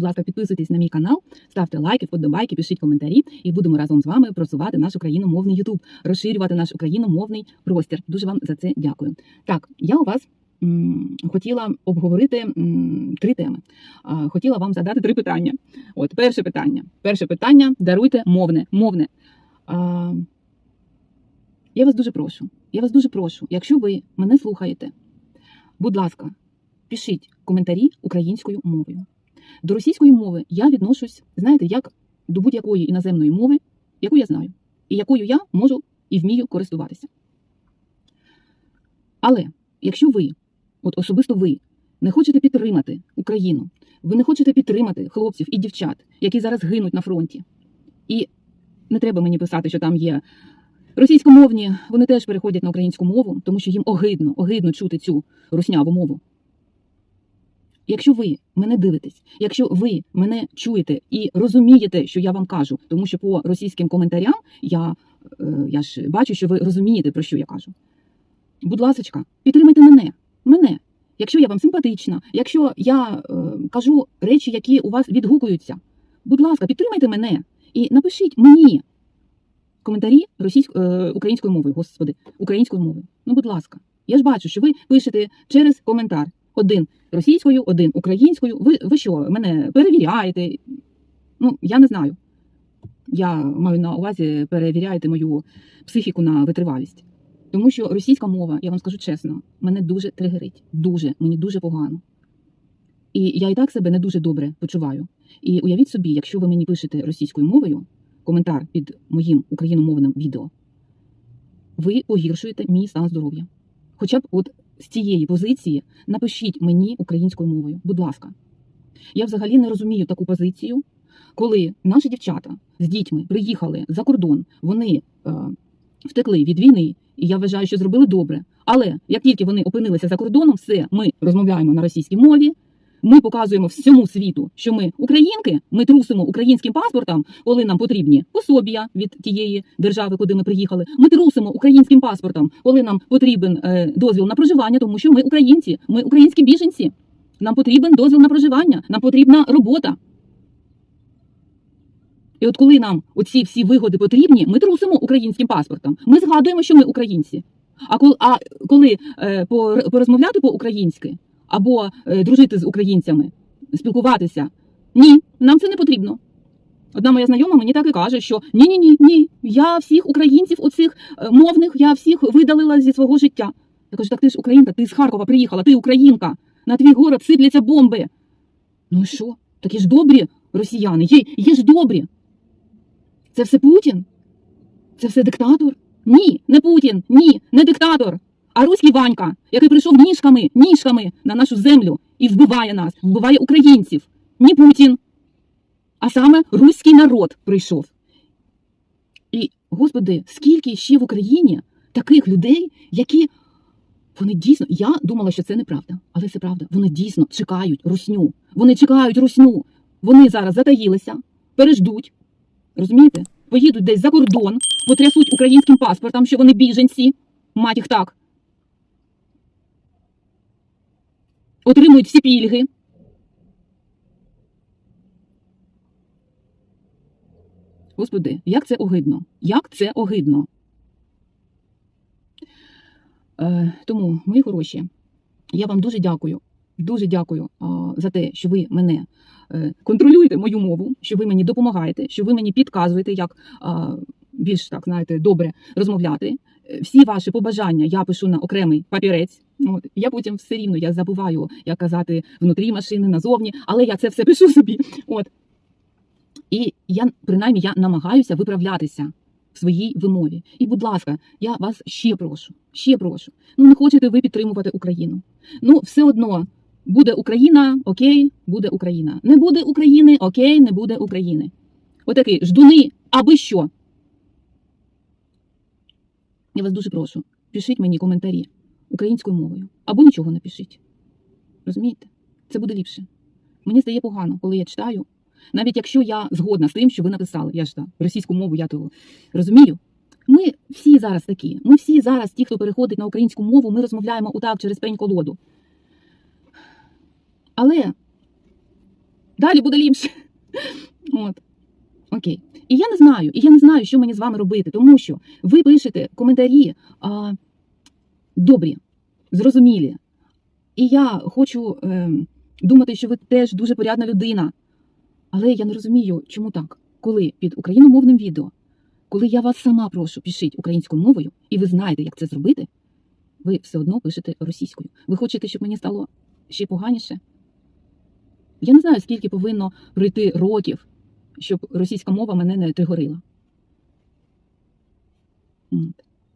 Будь ласка, підписуйтесь на мій канал, ставте лайки, вподобайки, пишіть коментарі, і будемо разом з вами просувати наш україномовний Ютуб, розширювати наш україномовний простір. Дуже вам за це дякую. Так, я у вас хотіла обговорити три теми. Хотіла вам задати три питання. От перше питання. Перше питання даруйте мовне. Мовне. Я вас дуже прошу. Я вас дуже прошу, якщо ви мене слухаєте, будь ласка, пишіть коментарі українською мовою. До російської мови я відношусь, знаєте, як до будь-якої іноземної мови, яку я знаю, і якою я можу і вмію користуватися. Але якщо ви, от особисто ви, не хочете підтримати Україну, ви не хочете підтримати хлопців і дівчат, які зараз гинуть на фронті, і не треба мені писати, що там є російськомовні, вони теж переходять на українську мову, тому що їм огидно, огидно чути цю русняву мову. Якщо ви мене дивитесь, якщо ви мене чуєте і розумієте, що я вам кажу, тому що по російським коментарям я, е, я ж бачу, що ви розумієте, про що я кажу. Будь ласка, підтримайте мене. Мене. Якщо я вам симпатична, якщо я е, кажу речі, які у вас відгукуються, будь ласка, підтримайте мене і напишіть мені коментарі російською е, українською мовою, господи, українською мовою. Ну, будь ласка, я ж бачу, що ви пишете через коментар один російською, один українською. Ви, ви що, мене перевіряєте? Ну, я не знаю. Я маю на увазі перевіряєте мою психіку на витривалість. Тому що російська мова, я вам скажу чесно, мене дуже тригерить. Дуже, мені дуже погано. І я і так себе не дуже добре почуваю. І уявіть собі, якщо ви мені пишете російською мовою коментар під моїм україномовним відео, ви погіршуєте мій стан здоров'я. Хоча б от з цієї позиції напишіть мені українською мовою, будь ласка. Я взагалі не розумію таку позицію, коли наші дівчата з дітьми приїхали за кордон, вони е, втекли від війни, і я вважаю, що зробили добре. Але як тільки вони опинилися за кордоном, все, ми розмовляємо на російській мові. Ми показуємо всьому світу, що ми українки, ми трусимо українським паспортом, коли нам потрібні пособія від тієї держави, куди ми приїхали. Ми трусимо українським паспортом, коли нам потрібен е, дозвіл на проживання, тому що ми українці, ми українські біженці. Нам потрібен дозвіл на проживання, нам потрібна робота. І от коли нам оці всі вигоди потрібні, ми трусимо українським паспортом. Ми згадуємо, що ми українці. А коли, а коли е, пор- порозмовляти по-українськи або е, дружити з українцями, спілкуватися, ні, нам це не потрібно. Одна моя знайома мені так і каже, що ні, ні, ні, ні, я всіх українців, оцих е, мовних, я всіх видалила зі свого життя. Я кажу, так ти ж українка, ти з Харкова приїхала, ти українка. На твій город сипляться бомби. Ну і що? Такі ж добрі росіяни, є, є ж добрі. Це все Путін? Це все диктатор? Ні, не Путін, ні, не диктатор. А руський Ванька, який прийшов ніжками, ніжками на нашу землю і вбиває нас, вбиває українців. Ні Путін. А саме руський народ прийшов. І, господи, скільки ще в Україні таких людей, які вони дійсно, я думала, що це неправда, але це правда. Вони дійсно чекають русню. Вони чекають русню. Вони зараз затаїлися, переждуть. Розумієте? Поїдуть десь за кордон, потрясуть українським паспортом, що вони біженці. Мать їх так. Отримують всі пільги. Господи, як це огидно? Як це огидно? Е, тому, мої хороші, я вам дуже дякую. Дуже дякую за те, що ви мене е, контролюєте мою мову, що ви мені допомагаєте, що ви мені підказуєте, як більш так знаєте добре розмовляти. Всі ваші побажання я пишу на окремий папірець. От я потім все рівно я забуваю, як казати внутрі машини, назовні, але я це все пишу собі. От і я принаймні я намагаюся виправлятися в своїй вимові. І, будь ласка, я вас ще прошу, ще прошу. Ну не хочете ви підтримувати Україну. Ну, все одно буде Україна, окей, буде Україна. Не буде України, окей, не буде України. Отакий ждуни, аби що. Я вас дуже прошу, пишіть мені коментарі українською мовою. Або нічого не пишіть. Розумієте? Це буде ліпше. Мені стає погано, коли я читаю. Навіть якщо я згодна з тим, що ви написали, я ж та російську мову, я то розумію. Ми всі зараз такі. Ми всі зараз, ті, хто переходить на українську мову, ми розмовляємо отак через пень колоду. Але Далі буде ліпше. От. Окей. І я не знаю, і я не знаю, що мені з вами робити, тому що ви пишете коментарі а, добрі, зрозумілі. І я хочу е, думати, що ви теж дуже порядна людина. Але я не розумію, чому так, коли під україномовним відео, коли я вас сама прошу, пишіть українською мовою, і ви знаєте, як це зробити, ви все одно пишете російською. Ви хочете, щоб мені стало ще поганіше? Я не знаю, скільки повинно пройти років, щоб російська мова мене не тригорила.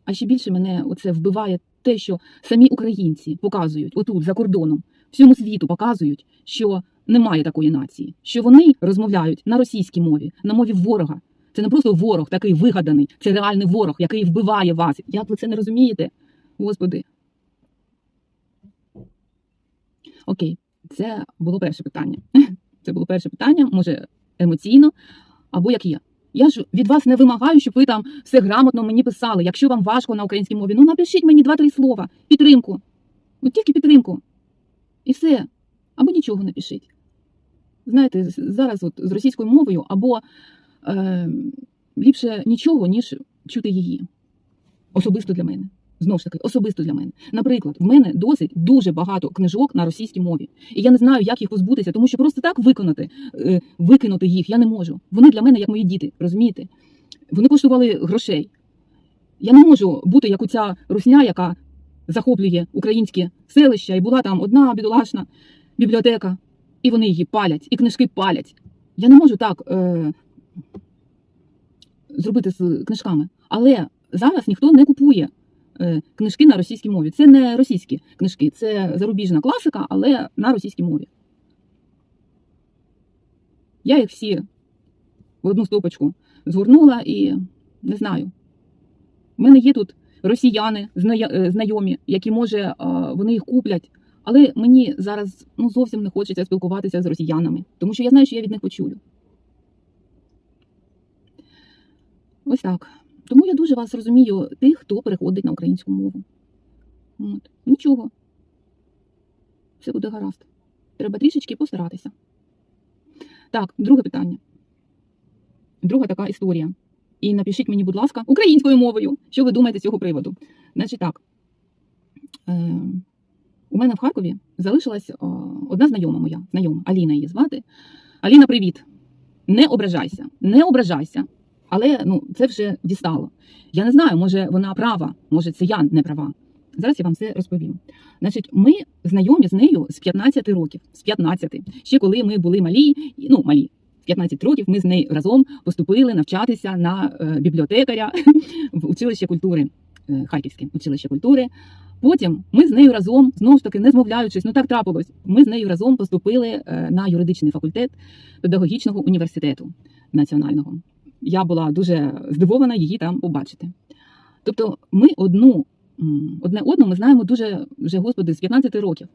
А ще більше мене оце вбиває те, що самі українці показують отут, за кордоном, всьому світу показують, що немає такої нації, що вони розмовляють на російській мові, на мові ворога. Це не просто ворог такий вигаданий, це реальний ворог, який вбиває вас. Як ви це не розумієте? Господи. Окей, це було перше питання. Це було перше питання, може, емоційно, або як є. Я ж від вас не вимагаю, щоб ви там все грамотно мені писали. Якщо вам важко на українській мові, ну напишіть мені два-три слова, підтримку. От тільки підтримку. І все. Або нічого напишіть. Знаєте, зараз от з російською мовою або е, ліпше нічого, ніж чути її. Особисто для мене. Знову ж таки, особисто для мене. Наприклад, в мене досить дуже багато книжок на російській мові. І я не знаю, як їх позбутися, тому що просто так виконати, е, викинути їх я не можу. Вони для мене як мої діти, розумієте? Вони коштували грошей. Я не можу бути як оця русня, яка захоплює українське селище, і була там одна бідолашна бібліотека, і вони її палять, і книжки палять. Я не можу так е, зробити з книжками. Але зараз ніхто не купує книжки на російській мові. Це не російські книжки, це зарубіжна класика, але на російській мові. Я їх всі в одну стопочку згорнула і не знаю. У мене є тут росіяни е, знайомі, які може е, вони їх куплять. Але мені зараз ну зовсім не хочеться спілкуватися з росіянами, тому що я знаю, що я від них почую. Ось так. Тому я дуже вас розумію, тих, хто переходить на українську мову. От. Нічого. Все буде гаразд. Треба трішечки постаратися. Так, друге питання. Друга така історія. І напишіть мені, будь ласка, українською мовою, що ви думаєте з цього приводу. Значить так. Е, у мене в Харкові залишилась о, одна знайома моя, знайома, Аліна її звати. Аліна, привіт. Не ображайся, не ображайся. Але ну, це вже дістало. Я не знаю, може вона права, може це я не права. Зараз я вам все розповім. Значить, ми знайомі з нею з 15 років, з 15. Ще коли ми були малі, ну малі, в 15 років ми з нею разом поступили навчатися на е, бібліотекаря в училище культури, е, Харківське училище культури. Потім ми з нею разом, знову ж таки, не змовляючись, ну так трапилось. Ми з нею разом поступили е, на юридичний факультет педагогічного університету національного. Я була дуже здивована її там побачити. Тобто, ми одну одне одну ми знаємо дуже вже господи з 15 років.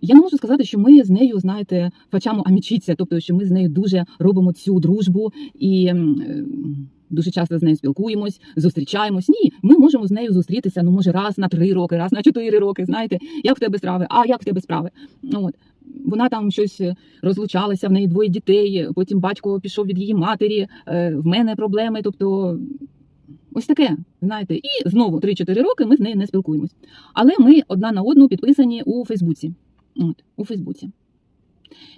Я не можу сказати, що ми з нею, знаєте, фачамо амічіться, тобто, що ми з нею дуже робимо цю дружбу і дуже часто з нею спілкуємось, зустрічаємось. Ні, ми можемо з нею зустрітися, ну може раз на три роки, раз на чотири роки. Знаєте, як в тебе справи? А як в тебе справи? Ну, От вона там щось розлучалася, в неї двоє дітей. Потім батько пішов від її матері. е, В мене проблеми. Тобто, ось таке, знаєте, і знову 3-4 роки ми з нею не спілкуємось. Але ми одна на одну підписані у Фейсбуці. От, у Фейсбуці.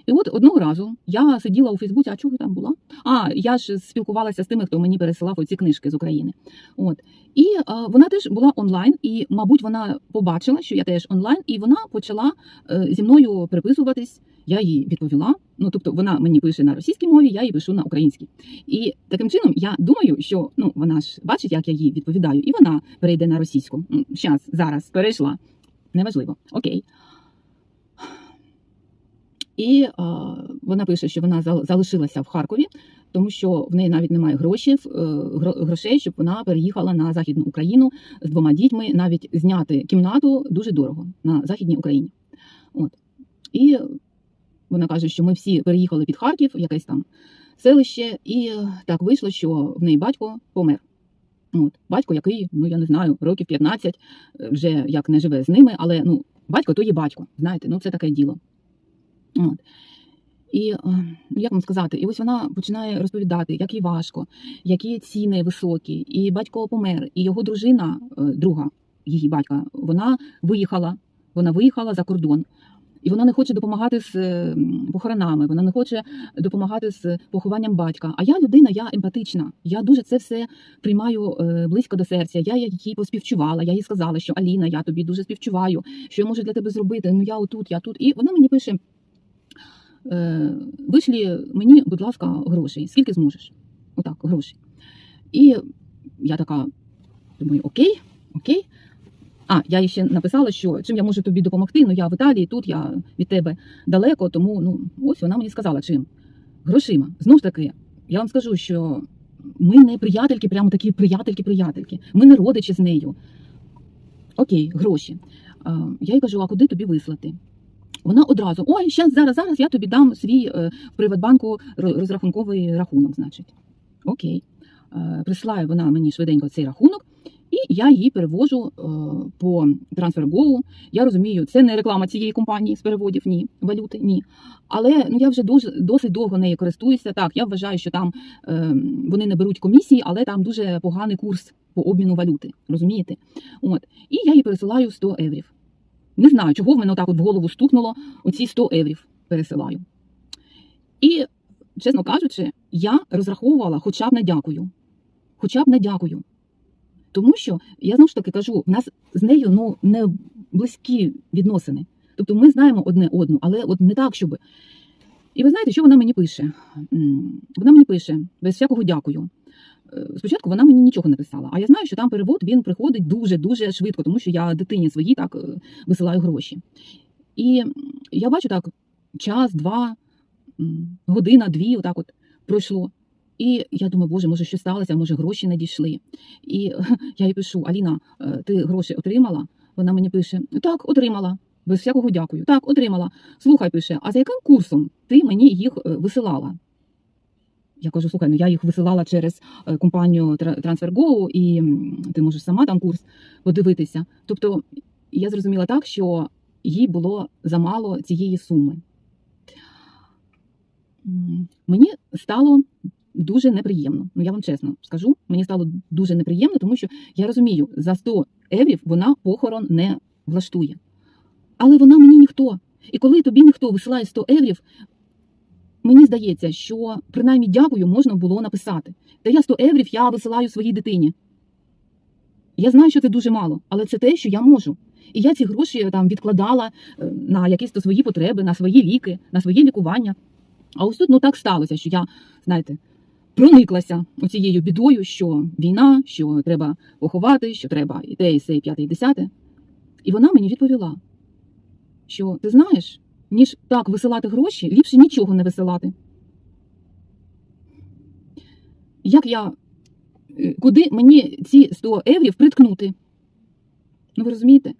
І от одного разу я сиділа у Фейсбуці, а чого я там була? А, я ж спілкувалася з тими, хто мені пересилав оці книжки з України. От. І а, вона теж була онлайн, і, мабуть, вона побачила, що я теж онлайн, і вона почала е, зі мною переписуватись. Я їй відповіла. Ну, тобто, вона мені пише на російській мові, я їй пишу на українській. І таким чином я думаю, що ну вона ж бачить, як я їй відповідаю, і вона перейде на російську. Щас, зараз перейшла. Неважливо. Окей. І а, вона пише, що вона зал- залишилася в Харкові, тому що в неї навіть немає грошей, е, грошей, щоб вона переїхала на Західну Україну з двома дітьми. Навіть зняти кімнату дуже дорого на Західній Україні. От. І вона каже, що ми всі переїхали під Харків, якесь там селище, і так вийшло, що в неї батько помер. От. Батько, який, ну я не знаю, років 15, е, вже як не живе з ними, але ну, батько то є батько. Знаєте, ну це таке діло. От. І е, як вам сказати, і ось вона починає розповідати, як їй важко, які ціни високі, і батько помер, і його дружина, е, друга її батька, вона виїхала. Вона виїхала за кордон. І вона не хоче допомагати з е, похоронами, вона не хоче допомагати з похованням батька. А я людина, я емпатична. Я дуже це все приймаю близько до серця. Я їй поспівчувала. Я їй сказала, що Аліна, я тобі дуже співчуваю, що я можу для тебе зробити. Ну я отут, я тут. І вона мені пише: вишлі мені, будь ласка, грошей. Скільки зможеш? Отак, грошей. І я така думаю, окей, окей. А, я ще написала, що чим я можу тобі допомогти. Ну я в Італії, тут я від тебе далеко, тому ну ось вона мені сказала, чим грошима. Знов ж таки, я вам скажу, що ми не приятельки, прямо такі приятельки-приятельки. Ми не родичі з нею. Окей, гроші. Я їй кажу, а куди тобі вислати? Вона одразу: ой, щас, зараз, зараз я тобі дам свій е, в Приватбанку розрахунковий рахунок, значить. Окей. Е, присилає вона мені швиденько цей рахунок, і я її перевожу е, по TransferGo. Я розумію, це не реклама цієї компанії з переводів, ні, валюти, ні. Але ну я вже дуже досить довго нею користуюся. Так, я вважаю, що там вони не беруть комісії, але там дуже поганий курс по обміну валюти. Розумієте? От і я їй пересилаю 100 еврів. Не знаю, чого в мене отак от в голову стукнуло. Оці 100 еврів пересилаю. І, чесно кажучи, я розраховувала хоча б на дякую. Хоча б на дякую. Тому що я знову ж таки кажу, в нас з нею ну, не близькі відносини. Тобто ми знаємо одне одну, але от не так, щоб. І ви знаєте, що вона мені пише? Вона мені пише без всякого дякую. Е, Спочатку вона мені нічого не писала, а я знаю, що там перевод він приходить дуже-дуже швидко, тому що я дитині своїй так е, висилаю гроші. І я бачу так, час, два, година, дві, отак от пройшло. І я думаю, боже, може, що сталося, може, гроші надійшли. І я їй пишу: Аліна, е, ти гроші отримала? Вона мені пише: Так, отримала. Без всякого дякую. Так, отримала. Слухай, пише, а за яким курсом ти мені їх е, висилала? Я кажу, слухай, ну я їх висилала через е, компанію TransferGo, і ти можеш сама там курс подивитися. Тобто я зрозуміла так, що їй було замало цієї суми. Мені стало дуже неприємно. Ну я вам чесно скажу, мені стало дуже неприємно, тому що я розумію, за 100 еврів вона похорон не влаштує. Але вона мені ніхто. І коли тобі ніхто висилає 100 еврів, мені здається, що принаймні дякую можна було написати. Та я 100 еврів я висилаю своїй дитині. Я знаю, що це дуже мало, але це те, що я можу. І я ці гроші там відкладала е, на якісь то свої потреби, на свої ліки, на своє лікування. А ось тут ну так сталося, що я, знаєте, прониклася оцією бідою, що війна, що треба поховати, що треба і те, і се, і п'яте, і десяте. І вона мені відповіла, що ти знаєш, ніж так висилати гроші, ліпше нічого не висилати. Як я, е, куди мені ці 100 еврів приткнути? Ну ви розумієте?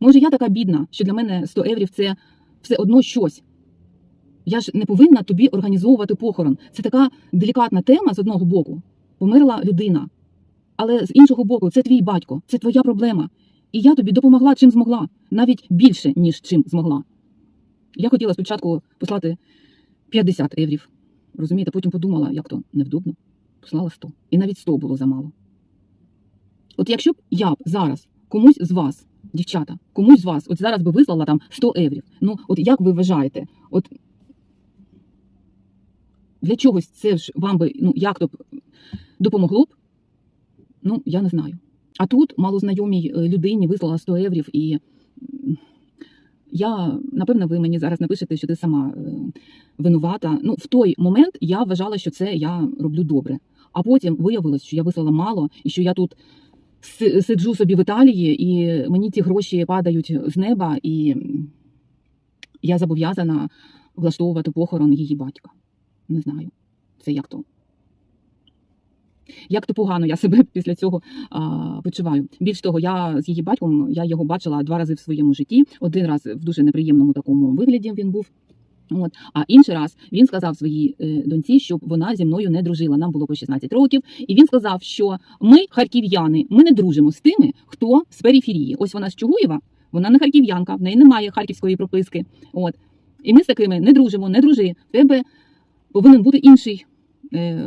Може, я така бідна, що для мене 100 еврів це все одно щось. Я ж не повинна тобі організовувати похорон. Це така делікатна тема з одного боку. Померла людина. Але з іншого боку, це твій батько, це твоя проблема. І я тобі допомогла чим змогла, навіть більше, ніж чим змогла. Я хотіла спочатку послати 50 еврів. Розумієте, потім подумала, як то невдобно. Послала 100. І навіть 100 було замало. От якщо б я б зараз комусь з вас, дівчата, комусь з вас, от зараз би вислала там 100 еврів. Ну, от як ви вважаєте, от для чогось це ж вам би, ну, як то б допомогло б? Ну, я не знаю. А тут малознайомій е, людині вислала 100 еврів, і я, напевно, ви мені зараз напишете, що ти сама е, винувата. Ну, в той момент я вважала, що це я роблю добре. А потім виявилось, що я вислала мало, і що я тут сиджу собі в Італії, і мені ці гроші падають з неба, і я зобов'язана влаштовувати похорон її батька. Не знаю. Це як то. Як то погано я себе після цього а, почуваю. Більш того, я з її батьком я його бачила два рази в своєму житті. Один раз в дуже неприємному такому вигляді він був. От. А інший раз він сказав своїй е, доньці, щоб вона зі мною не дружила. Нам було по 16 років. І він сказав, що ми, харків'яни, ми не дружимо з тими, хто з периферії. Ось вона з Чугуєва, вона не харків'янка, в неї немає харківської прописки. От. І ми з такими не дружимо, не дружи. В тебе повинен бути інший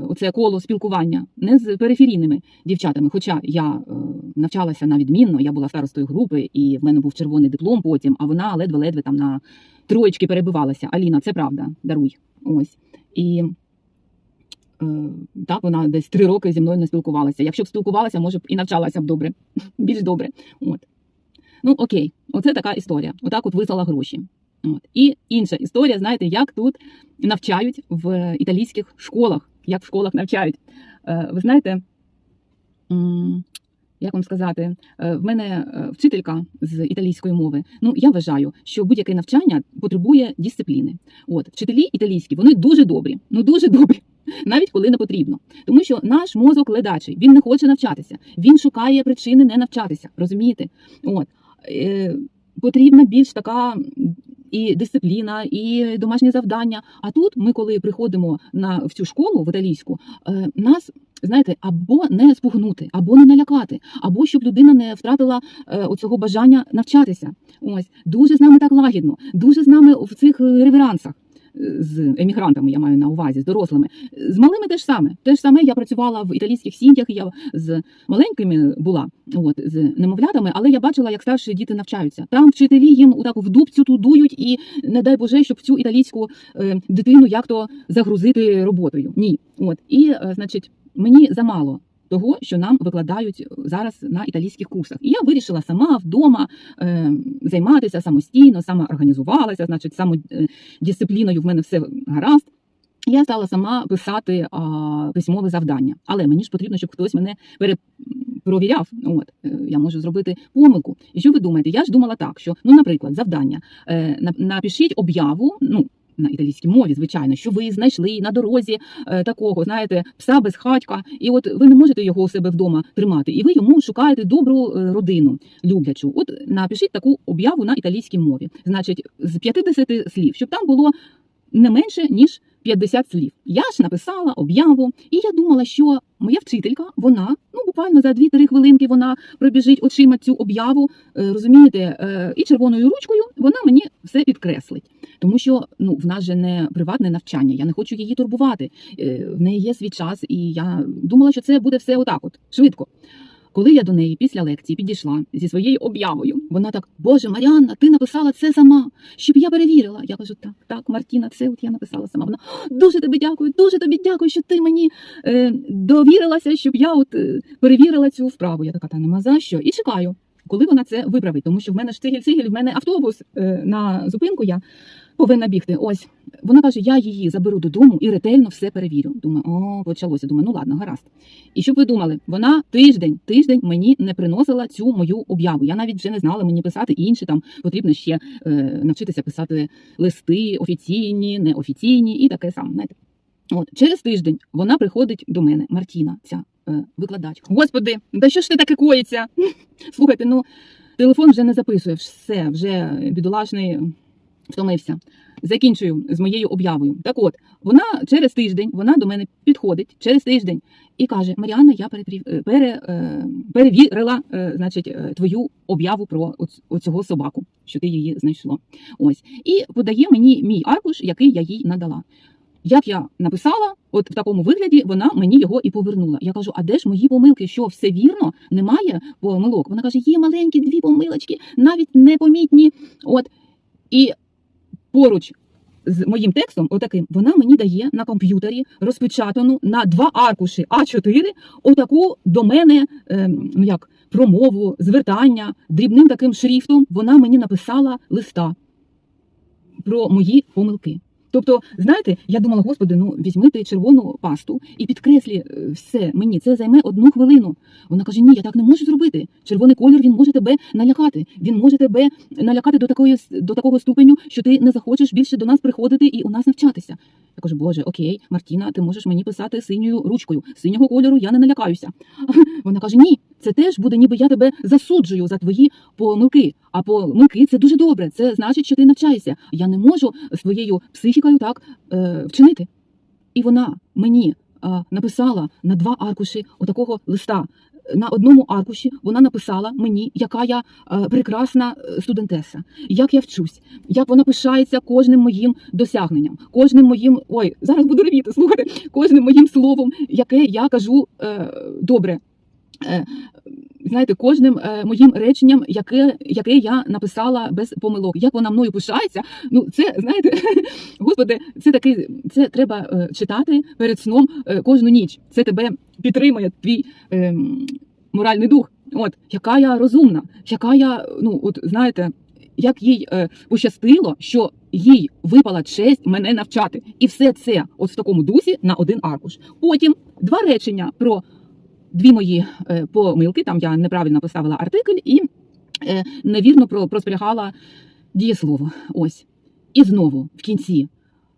оце коло спілкування, не з периферійними дівчатами. Хоча я е, навчалася на відмінно, я була старостою групи, і в мене був червоний диплом потім, а вона ледве-ледве там на троєчки перебивалася. Аліна, це правда, даруй. Ось. І е, так, вона десь три роки зі мною не спілкувалася. Якщо б спілкувалася, може б і навчалася б добре, більш добре. От. Ну, окей, оце така історія. Отак от вислала гроші. От. І інша історія, знаєте, як тут навчають в італійських школах, як в школах навчають. Е, Ви знаєте, як вам сказати, е, в мене е, вчителька з італійської мови. Ну, я вважаю, що будь-яке навчання потребує дисципліни. От, вчителі італійські, вони дуже добрі, ну дуже добрі. Навіть коли не потрібно, тому що наш мозок ледачий, він не хоче навчатися, він шукає причини не навчатися. Розумієте? От е, потрібна більш така і дисципліна, і домашні завдання. А тут ми, коли приходимо на в цю школу в італійську, е, нас знаєте, або не спугнути, або не налякати, або щоб людина не втратила е, оцього бажання навчатися. Ось дуже з нами так лагідно, дуже з нами в цих е, реверансах. З емігрантами я маю на увазі, з дорослими. З малими теж саме. Те ж саме я працювала в італійських сім'ях, я з маленькими була, от з немовлятами, але я бачила, як старші діти навчаються. Там вчителі їм отак в дубцю тудують, і не дай Боже, щоб цю італійську е, дитину як то загрузити роботою. Ні, от і е, значить, мені замало. Того, що нам викладають зараз на італійських курсах, і я вирішила сама вдома е, займатися самостійно, сама організувалася, значить, самодисципліною в мене все гаразд. Я стала сама писати а, письмове завдання, але мені ж потрібно, щоб хтось мене перепровіряв. От е, я можу зробити помилку. І що ви думаєте? Я ж думала так, що ну, наприклад, завдання е, напишіть об'яву. Ну на італійській мові, звичайно, що ви знайшли на дорозі е, такого, знаєте, пса без хатька, і от ви не можете його у себе вдома тримати, і ви йому шукаєте добру е, родину люблячу. От напишіть таку об'яву на італійській мові. Значить, з 50 слів, щоб там було не менше ніж 50 слів. Я ж написала об'яву, і я думала, що моя вчителька, вона ну буквально за 2-3 хвилинки вона пробіжить очима цю об'яву, е, розумієте, е, і червоною ручкою вона мені все підкреслить. Тому що ну в нас же не приватне навчання, я не хочу її турбувати. Е, В неї є свій час, і я думала, що це буде все отак, от швидко. Коли я до неї після лекції підійшла зі своєю об'явою, вона так: Боже, Маріанна, ти написала це сама, щоб я перевірила. Я кажу, так, так, Мартіна, це от я написала сама. Вона дуже тобі дякую, дуже тобі дякую, що ти мені е, довірилася, щоб я от е, перевірила цю вправу. Я така, та нема за що. І чекаю, коли вона це виправить, тому що в мене ж цигель-цигель, в мене автобус е, на зупинку. Я повинна бігти. Ось вона каже: я її заберу додому і ретельно все перевірю. Думаю, о, почалося. Думаю, ну ладно, гаразд. І щоб ви думали, вона тиждень, тиждень мені не приносила цю мою об'яву. Я навіть вже не знала мені писати інші. Там потрібно ще е, навчитися писати листи офіційні, неофіційні і таке саме. Знаєте. От через тиждень вона приходить до мене, Мартіна, ця е, викладач. Господи, да що ж ти таке коїться? Слухайте, ну телефон вже не записує, все, вже бідолашний втомився. Закінчую з моєю об'явою. Так от, вона через тиждень вона до мене підходить через тиждень і каже: Маріанна, я перепрів- е, пере, е, перевірила е, значить, твою об'яву про оц- оцього собаку, що ти її знайшло. Ось. І подає мені мій аркуш, який я їй надала. Як я написала, от в такому вигляді вона мені його і повернула. Я кажу: а де ж мої помилки? Що все вірно? Немає помилок? Вона каже: є маленькі дві помилочки, навіть непомітні. От і поруч з моїм текстом, отаким, вона мені дає на комп'ютері розпечатану на два аркуші А4 отаку до мене, ем, ну як промову, звертання дрібним таким шрифтом. Вона мені написала листа про мої помилки. Тобто, знаєте, я думала, господи, ну візьми ти червону пасту і підкреслі е, все мені. Це займе одну хвилину. Вона каже: Ні, я так не можу зробити. Червоний колір він може тебе налякати. Він може тебе налякати до такої до такого ступеню, що ти не захочеш більше до нас приходити і у нас навчатися. Я кажу, Боже, окей, Мартіна, ти можеш мені писати синьою ручкою. Синього кольору я не налякаюся. Вона каже: Ні, це теж буде, ніби я тебе засуджую за твої помилки. А помилки це дуже добре. Це значить, що ти навчаєшся. Я не можу з твоєю психікою так е, вчинити. І вона мені написала на два аркуші отакого листа на одному аркуші вона написала мені, яка я е, прекрасна е, студентеса, як я вчусь, як вона пишається кожним моїм досягненням, кожним моїм ой, зараз буду ревіти, слухайте, кожним моїм словом, яке я кажу е, добре. Знаєте, кожним е, моїм реченням, яке, яке я написала без помилок, як вона мною пишається. Ну, це знаєте, господи, це такий, це треба е, читати перед сном е, кожну ніч. Це тебе підтримує твій е, моральний дух. От яка я розумна, яка я, ну от знаєте, як їй е, пощастило, що їй випала честь мене навчати, і все це, от в такому дусі, на один аркуш. Потім два речення про дві мої е, помилки. Там я неправильно поставила артикль і е, невірно про, проспрягала дієслово. Ось. І знову в кінці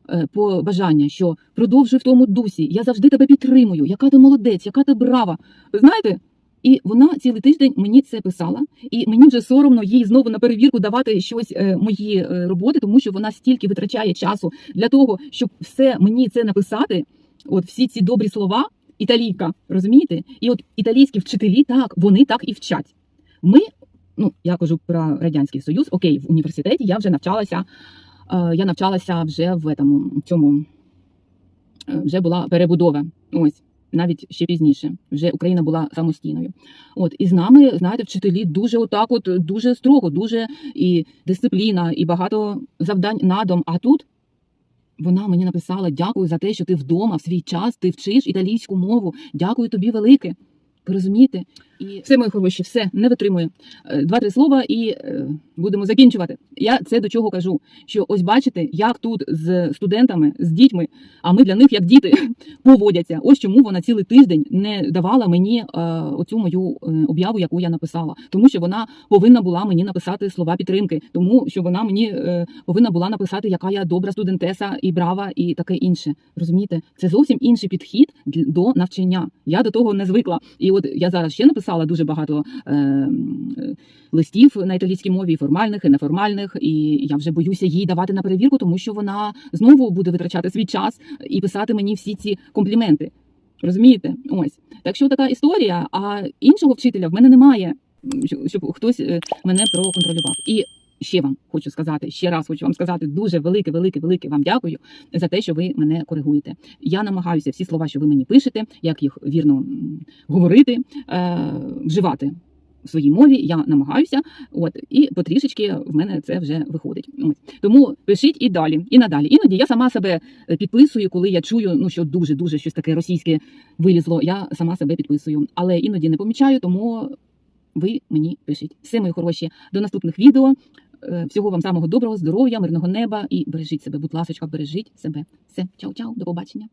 е, побажання, що продовжуй в тому дусі, я завжди тебе підтримую, яка ти молодець, яка ти брава. Знаєте? І вона цілий тиждень мені це писала, і мені вже соромно їй знову на перевірку давати щось мої роботи, тому що вона стільки витрачає часу для того, щоб все мені це написати. От всі ці добрі слова, італійка, розумієте? І от італійські вчителі так, вони так і вчать. Ми, ну я кажу про радянський союз, окей, в університеті я вже навчалася. е, Я навчалася вже в этому, цьому е, вже була перебудова. Ось навіть ще пізніше. Вже Україна була самостійною. От і з нами, знаєте, вчителі дуже отак, от дуже строго, дуже і дисципліна, і багато завдань на дом. А тут вона мені написала: дякую за те, що ти вдома в свій час ти вчиш італійську мову. Дякую тобі велике. Ви розумієте? І все, мої хороші, все не витримую. Е, Два-три слова і е, будемо закінчувати. Я це до чого кажу? Що ось бачите, як тут з студентами, з дітьми, а ми для них як діти поводяться. Ось чому вона цілий тиждень не давала мені е, оцю мою об'яву, яку я написала, тому що вона повинна була мені написати слова підтримки, тому що вона мені повинна була написати, яка я добра студентеса і брава, і таке інше. Розумієте, це зовсім інший підхід до навчання. Я до того не звикла. І от я зараз ще написала дуже багато е, листів на італійській мові, і формальних, і неформальних, і я вже боюся їй давати на перевірку, тому що вона знову буде витрачати свій час і писати мені всі ці компліменти. Розумієте? Ось так що така історія. А іншого вчителя в мене немає, щоб- щоб хтось е, мене проконтролював. І ще вам хочу сказати, ще раз хочу вам сказати дуже велике, велике, велике вам дякую за те, що ви мене коригуєте. Я намагаюся всі слова, що ви мені пишете, як їх вірно говорити, е, вживати. В своїй мові я намагаюся, от і потрішечки в мене це вже виходить. Ось тому пишіть і далі, і надалі. Іноді я сама себе підписую, коли я чую, ну що дуже дуже щось таке російське вилізло. Я сама себе підписую, але іноді не помічаю, тому ви мені пишіть. Все, мої хороші, до наступних відео. Е, Всього вам самого доброго, здоров'я, мирного неба і бережіть себе, будь ласка, бережіть себе. Все, чао-чао, до побачення.